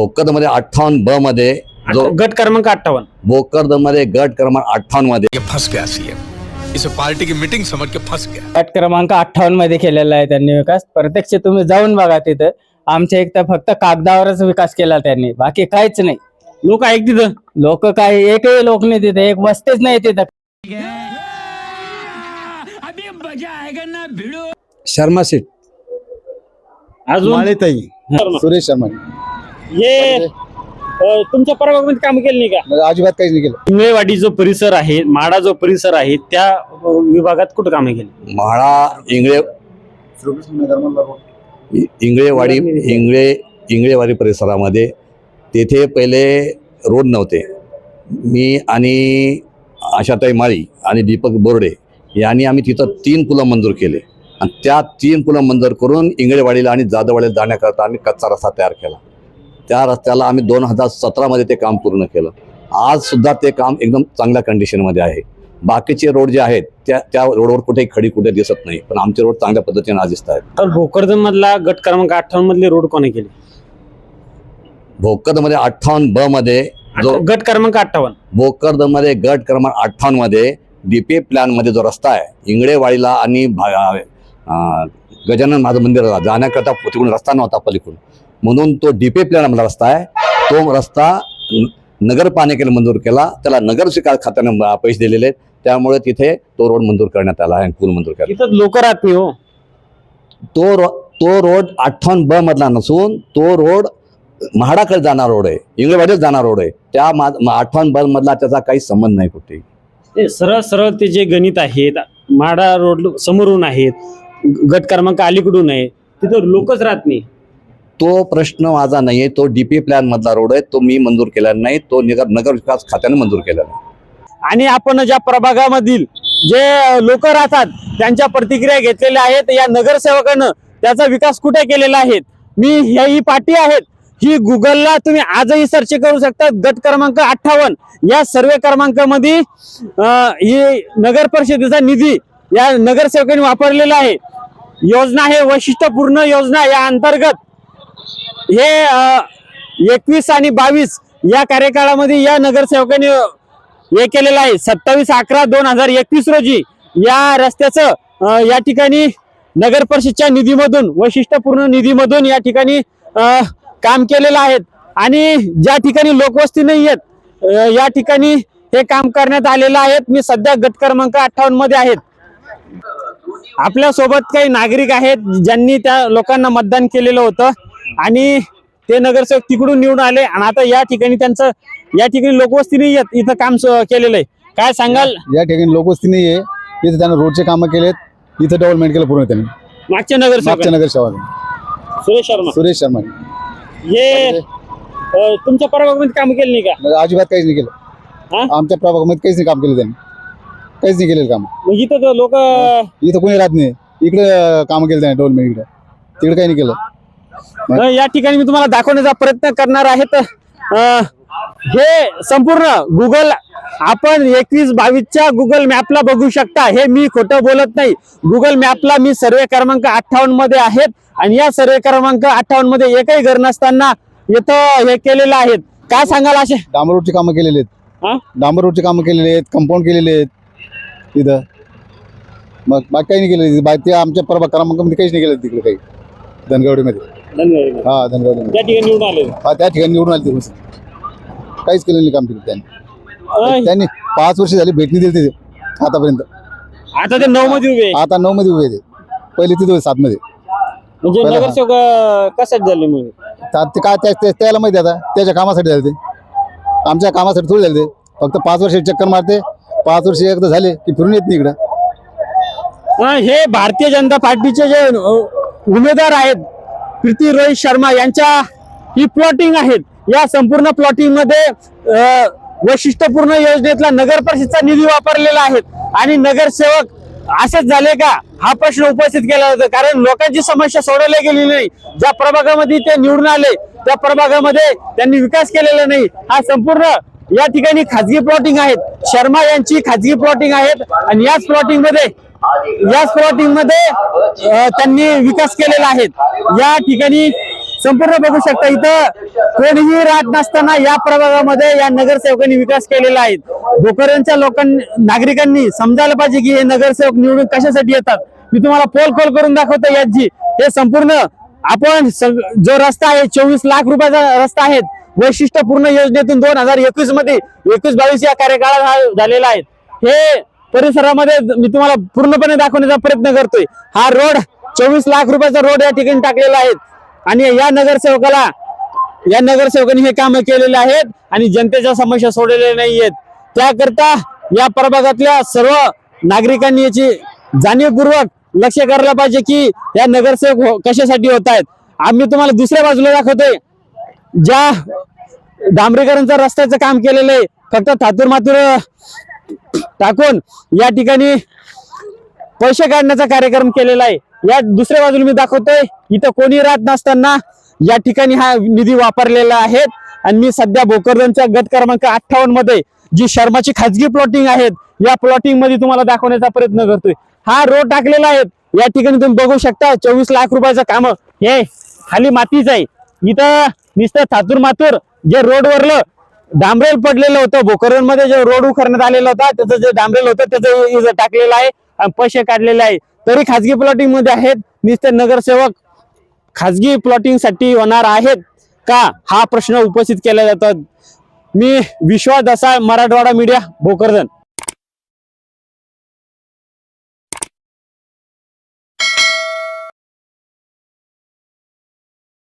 भोकरदमध्ये अठ्ठावन्न ब मध्ये जो गट क्रमांक अठ्ठावन्न. भोकरदमध्ये गट क्रमांक अठ्ठावन्नमध्ये ये फंस गया सीएम. इसे पार्टी की मीटिंग समझ के फंस गया. गट क्रमांक अठ्ठावन्नमध्ये केलेला आहे त्यांनी विकास. प्रत्यक्ष तुम्ही जाऊन बघा तिथं. आमच्या एक तर फक्त कागदावरच विकास केला त्यांनी. बाकी काहीच नाही. लोक आहेत तिथं. लोक काय एकही लोक नाही तिथे. एक वस्तीच नाही तिथं. शर्मा सीट अजून माळेताई. सुरेश शर्मा हे अ, तुमच्या प्रभागामध्ये काम केलं नाही का? अजिबात काहीच नाही केलं. इंगळेवाडी जो परिसर आहे माडा जो परिसर आहे त्या अ, विभागात कुठं कामे केली? म्हाळा इंगळे इ- इंगळेवाडी इंगळे इंगळेवाडी परिसरामध्ये तेथे पहिले रोड नव्हते. मी आणि आशाताई माळी आणि दीपक बोर्डे यांनी आम्ही तिथं तीन पुलं मंजूर केले. आणि त्या तीन पुलं मंजूर करून इंगळेवाडीला आणि जाधववाडीला जाण्याकरता आम्ही कच्चा रस्ता तयार केला. त्या रस्त्याला आम्ही दोन हजार सतरामध्ये ते काम पूर्ण केलं. आज सुद्धा ते काम एकदम चांगल्या कंडिशनमध्ये आहे. बाकीचे रोड जे आहेत त्या त्या रोडवर कुठेही खडी कुठे दिसत नाही. पण आमचे रोड चांगल्या पद्धतीने आज दिसत आहेत. तर भोकरदन मधला गट क्रमांक अठ्ठावन्न मधले रोड कोणी केले? भोकरदमध्ये अठ्ठावन्न ब मध्ये जो गट क्रमांक अठ्ठावन्न. भोकरदमध्ये गट क्रमांक अठ्ठावन्नमध्ये डीपी प्लॅनमध्ये जो रस्ता आहे इंगळेवाडीला आणि गजानन महाराज मंदिराला जाण्याकरता तिकडून रस्ता नव्हता पलीकडून. म्हणून तो डीपी प्लॅन मधला रस्ता आहे. तो रस्ता न- नगरपालिकेला मंजूर केला. त्याला नगर विकास खात्याने पैसे दिलेले आहेत. त्यामुळे तिथे तो रोड मंजूर करण्यात आला आहे पूल मंजूर केला तिथं लोक राहत नाही हो तो रो तो रोड अठ्ठावन्न ब मधला नसून तो रोड म्हाडाकडे जाणार रोड आहे. इंगळवाडीत जाणार रोड आहे. त्या अठ्ठावन्न ब मधला त्याचा काही संबंध नाही कुठे. ते सरळ सरळ ते जे गणित आहेत माडा रोड समोरून आहेत गट क्रमांक अलीकडून आहे तिथं लोकच राहत नाही. तो प्रश्न माझा नाही आहे तो डीपी प्लॅन मधला रोड आहे तो मी मंजूर केला नाही तो नगर नगर विकास खात्याने मंजूर केला आहे आणि आपण ज्या प्रभागामधील जे लोक राहतात त्यांच्या प्रतिक्रिया घेतलेल्या आहेत या नगरसेवकानं त्याचा विकास कुठे केलेला आहे? मी ह्या ही पाठी आहेत. ही गुगलला तुम्ही आजही सर्च करू शकता गट क्रमांक अठ्ठावन्न. या सर्वे क्रमांकामध्ये ही नगर परिषदेचा निधी या नगरसेवकांनी वापरलेला आहे. योजना हे वैशिष्ट्यपूर्ण योजना या अंतर्गत. हे एकवीस आणि बावीस या कार्यकाळामध्ये या नगरसेवकांनी हे केलेलं आहे. सत्तावीस अकरा दोन हजार एकवीस रोजी या रस्त्याचं या ठिकाणी नगर परिषदच्या निधीमधून वैशिष्ट्यपूर्ण निधीमधून या ठिकाणी काम केलेलं आहे. आणि ज्या ठिकाणी लोकवस्ती नाही आहेत या ठिकाणी हे काम करण्यात आलेलं आहे. मी सध्या गट क्रमांक अठ्ठावन्नमध्ये आहेत. आपल्यासोबत काही नागरिक आहेत ज्यांनी त्या लोकांना मतदान केलेलं होतं. आणि ते नगरसेवक तिकडून निवडून आले आणि आता या ठिकाणी त्यांचं या ठिकाणी लोकवस्ती नाही येत इथं काम केलेलं आहे. काय सांगाल? या ठिकाणी लोकवस्ती नाही आहे इथे त्यानं रोडचे कामं केलेत इथं डेव्हलपमेंट केलं पूर्ण त्यांनी. मागच्या मागच्या नगरसेवक? नगर सेवा सुरेश शर्मा. सुरेश शर्मा. हे अ, तुमच्या प्रभागामध्ये काम केलं नाही का? अजिबात काहीच नाही केलं? आमच्या प्रभागामध्ये काहीच नाही काम केलं त्यांनी. काहीच नाही केलेलं काम. इथं लोक इथं कोणी राहत नाही. इकडे कामं केलं त्याने डेव्हलपमेंट इकडे. तिकडे काही नाही केलं. या ठिकाणी मी तुम्हाला दाखवण्याचा प्रयत्न करणार आहे. तर अ, हे संपूर्ण गुगल आपण एकवीस बावीसच्या गुगल मॅपला बघू शकता. हे मी खोटं बोलत नाही. गुगल मॅपला मी सर्वे क्रमांक अठ्ठावन्नमध्ये आहेत. आणि या सर्वे क्रमांक अठ्ठावन्नमध्ये एकही घर नसताना इथं हे केलेलं आहेत. काय सांगाल असे? डांबर रोडची कामं केलेली आहेत. हा? डांबर रोडची कामं केलेली आहेत. कंपाऊंड केलेले आहेत. तिथं मग बाकी काही नाही केलं ते आमच्या प्रभाग क्रमांकामध्ये काहीच नाही केलं तिकडे काही. धनगवडीमध्ये धन्यवाद हा धनगवडीमध्ये त्या ठिकाणी निवडून आले हा त्या ठिकाणी निवडून आले तिकडून काहीच केलं नाही काम तिकडे त्यांनी. त्यांनी पाच वर्ष झाली भेटणी दिली तिथे आतापर्यंत. आता ते नऊ मध्ये उभे. आहे. आता नऊ मध्ये उभे ते. पहिले तिथे होते सात मध्ये म्हणजे बरं. नगरसेवक अ, कशात झाले मग? तर ते काय त्या- त्या- त्याला माहिती आता. त्याच्या कामासाठी झाले ते. आमच्या कामासाठी थोडी झाले ते. फक्त पाच वर्ष चक्कर मारते. पाच वर्ष एकदा झाले की फिरून येत नाही इकडं. हे भारतीय जनता पार्टीचे जे अ, उमेदवार आहेत प्रीती रोहित शर्मा यांच्या ही प्लॉटिंग आहेत. या संपूर्ण प्लॉटिंगमध्ये वैशिष्ट्यपूर्ण योजनेतला नगर परिषदचा निधी वापरलेला आहे. आणि नगरसेवक असेच झाले का? हा प्रश्न उपस्थित केला जातो. कारण लोकांची समस्या सोडवली गेली नाही. ज्या प्रभागामध्ये ते निवडून आले त्या प्रभागामध्ये त्यांनी विकास केलेला नाही. हा संपूर्ण या ठिकाणी खाजगी प्लॉटिंग आहेत. शर्मा यांची खाजगी प्लॉटिंग आहेत. आणि याच प्लॉटिंगमध्ये या प्लॉटिंगमध्ये त्यांनी विकास केलेला आहे. या ठिकाणी संपूर्ण बघू शकता इथं कोणीही राहत नसताना या प्रभागामध्ये या नगरसेवकांनी विकास केलेला आहे. भोकरच्या लोकांनी नागरिकांनी समजायला पाहिजे की हे नगरसेवक निवडून कशासाठी येतात. मी तुम्हाला पोल खोल करून दाखवतो याची. हे संपूर्ण आपण सग- जो रस्ता आहे चोवीस लाख रुपयाचा रस्ता आहे वैशिष्ट्यपूर्ण योजनेतून दोन हजार एकवीसमध्ये एकवीस बावीस या कार्यकाळात हा झालेला आहे. हे परिसरामध्ये मी तुम्हाला पूर्णपणे दाखवण्याचा प्रयत्न करतोय. हा रोड चोवीस लाख रुपयाचा रोड या ठिकाणी टाकलेला आहे. आणि या नगरसेवकाला या नगरसेवकांनी हे काम केलेले आहेत आणि जनतेच्या समस्या सोडलेल्या नाहीयेत. त्याकरता या प्रभागातल्या सर्व नागरिकांनी याची जाणीवपूर्वक लक्ष करायला पाहिजे की या नगरसेवक हो- कशासाठी होत आहेत. आम्ही तुम्हाला दुसऱ्या बाजूला दाखवतोय. ज्या डांबरेकरांचा रस्त्याचं काम केलेलं आहे फक्त थातूर मातूर टाकून या ठिकाणी पैसे काढण्याचा कार्यक्रम केलेला आहे. या दुसऱ्या बाजूला मी दाखवतोय. इथं कोणी राहत नसताना या ठिकाणी हा निधी वापरलेला आहे. आणि मी सध्या भोकरदनच्या गट क्रमांक अठ्ठावन्नमध्ये जी शर्माची खाजगी प्लॉटिंग आहेत या प्लॉटिंगमध्ये तुम्हाला दाखवण्याचा प्रयत्न करतोय. हा रोड टाकलेला आहे. या ठिकाणी तुम्ही बघू शकता चोवीस लाख रुपयाचं काम. हे खाली मातीच आहे. इथं नुसतं थातूर मातूर जे रोडवरलं डांबरेल पडलेलं होतं. भोकरणमध्ये जे रोड उखरण्यात आलेला होता त्याचं जे डांबरेल होतं त्याचं इथं टाकलेलं आहे आणि पैसे काढलेले आहे. तरी खाजगी प्लॉटिंगमध्ये आहेत. नुसते नगरसेवक खाजगी प्लॉटिंगसाठी होणार आहेत का? हा प्रश्न उपस्थित केला जातात मी विश्वास असा मराठवाडा मीडिया भोकरदन.